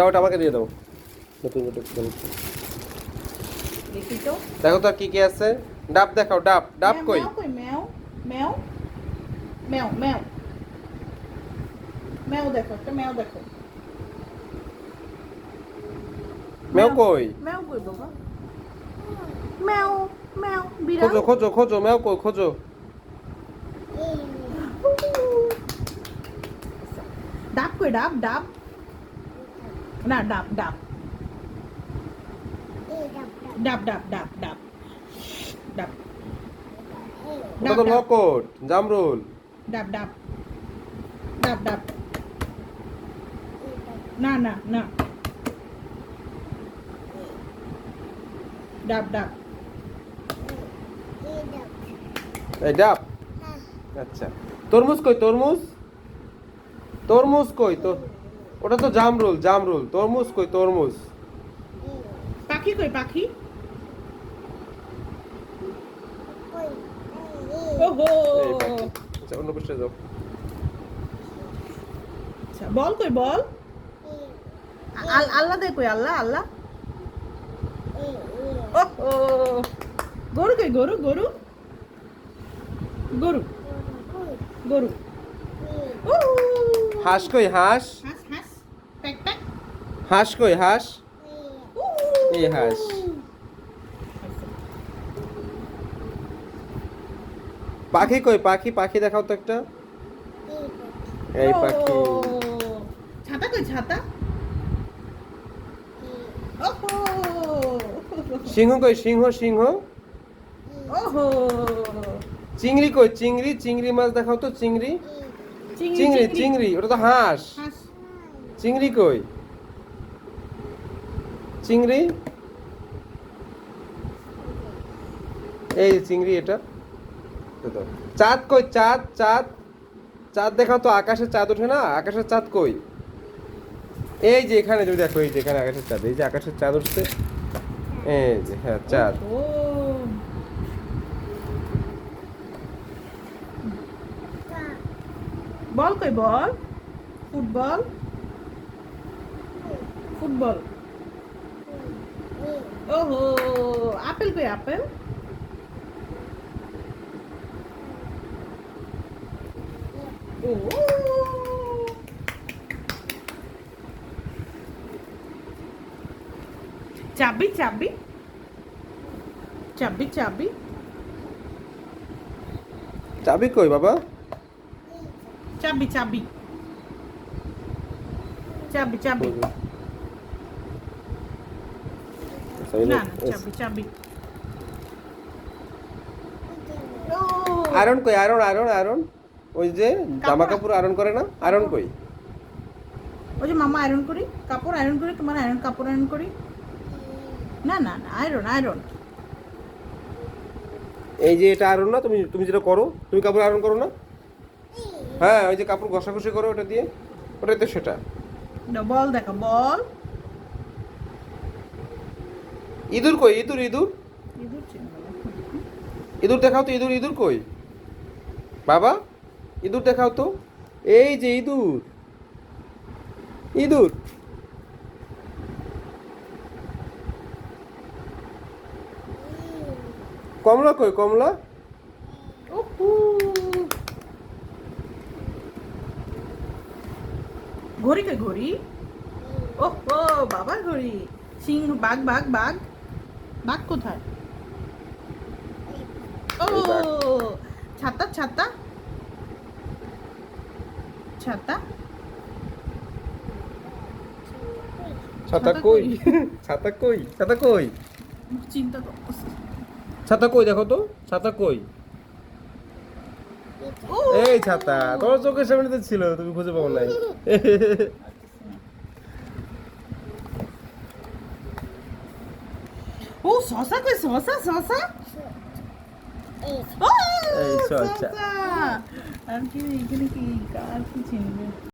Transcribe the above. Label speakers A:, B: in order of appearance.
A: ওটা আমাকে দিয়ে দাও নতুন।
B: দেখি তো
A: কি কি আছে ডাব দেখাও ডাব ডাব কই
B: ম্যাও ম্যাও ম্যাও ম্যাও ম্যাও দেখো একটা ম্যাও দেখো
A: ম্যাও কই
B: ম্যাও কই বাবা ম্যাও ম্যাও বিড়াল
A: খোঁজো খোঁজো খোঁজো ম্যাও কই খোঁজো
B: ডাব ডাব ডাব। না ডাব ডাব। ডাব ডাব ডাব ডাব। ডাব।
A: ওটা তো লকট জামরুল।
B: ডাব ডাব। ডাব ডাব। না না না। ডাব ডাব।
A: এই ডাব। আচ্ছা। তরমুজ কই তরমুজ? তরমুজ কই তো? ওটা তো জামরুল জামরুল। তরমুজ কই তরমুজ?
B: পাখি কই পাখি? ওহো!
A: আচ্ছা অন্য পৃষ্ঠে যাও।
B: আচ্ছা বল কই বল। আল- আল্লাহ দে কই আল্লাহ আল্লাহ ওহো! গরু কই গরু গরু? গরু গরু। উহু।
A: হাঁস কই হাঁস?
B: হাঁস
A: কই হাঁস। এই হাঁস। পাখি কই পাখি পাখি দেখাও তো একটা। এই পাখি।
B: ছাতা কই ছাতা?
A: সিংহ কই সিংহ সিংহ? চিংড়ি কই চিংড়ি চিংড়ি মাছ দেখাও তো চিংড়ি? চিংড়ি চিংড়ি ওটা তো হাঁস। চিংড়ি কই? চিংড়ি? এই চিংড়ি এটা। এটা চাঁদ কই? চাঁদ চাঁদ। চাঁদ দেখাও তো আকাশে চাঁদ ওঠে না? আকাশের চাঁদ কই? এই যে এখানে তুমি দেখো এই যে এখানে আকাশের চাঁদ। এই যে আকাশের চাঁদ উঠছে। এই যে হ্যাঁ চাঁদ
B: ও বল কই বল? ফুটবল? ফুটবল। ওহো, আপেল কই আপেল? ও। চাবি চাবি। চাবি চাবি।
A: চাবি কই বাবা?
B: চাবি চাবি চাবি চাবি না চাবি চাবি
A: আয়রন কই আয়রন আয়রন আয়রন ওই যে জামা
B: কাপড়-
A: কাপড় আয়রন করে না? আয়রন কই?
B: ওই যে মামা আয়রন করি। কাপড় আয়রন করি তোমার আয়রন কাপড় আয়রন করি। না না না আয়রন আয়রন
A: এই যে এটা আয়রন না তুমি তুমি যেটা করো তুমি কাপড় আয়রন করো না? হ্যাঁ ওই যে কাপড় ঘষাঘষি করো ওটা দিয়ে ওটাই তো সেটা।
B: বল দেখো বল।
A: ইঁদুর কই? ইঁদুর ইঁদুর?
B: ইঁদুর
A: ইঁদুর দেখাও তো ইঁদুর ইঁদুর কই? বাবা ইঁদুর দেখাও তো। এই যে ইঁদুর। ইঁদুর। কমলা কই কমলা?
B: ঘড়ি কই ঘড়ি? ও ও বাবা ঘড়ি। সিংহ বাঘ বাঘ বাঘ। বাঘ কোথায়? ও ছাতা ছাতা। ছাতা?
A: ছাতা কই? ছাতা কই? ছাতা কই?
B: চিন্তা
A: ছাতা কই দেখো তো? ছাতা কই? এই ছাতা তোমার চোখের সামনে তো ছিল তুমি খুঁজে পাবো নাই।
B: ও শশা কই শশা শশা?
A: এই শশা।
B: আমি আর কি এখানে কি কার কি চিনবে?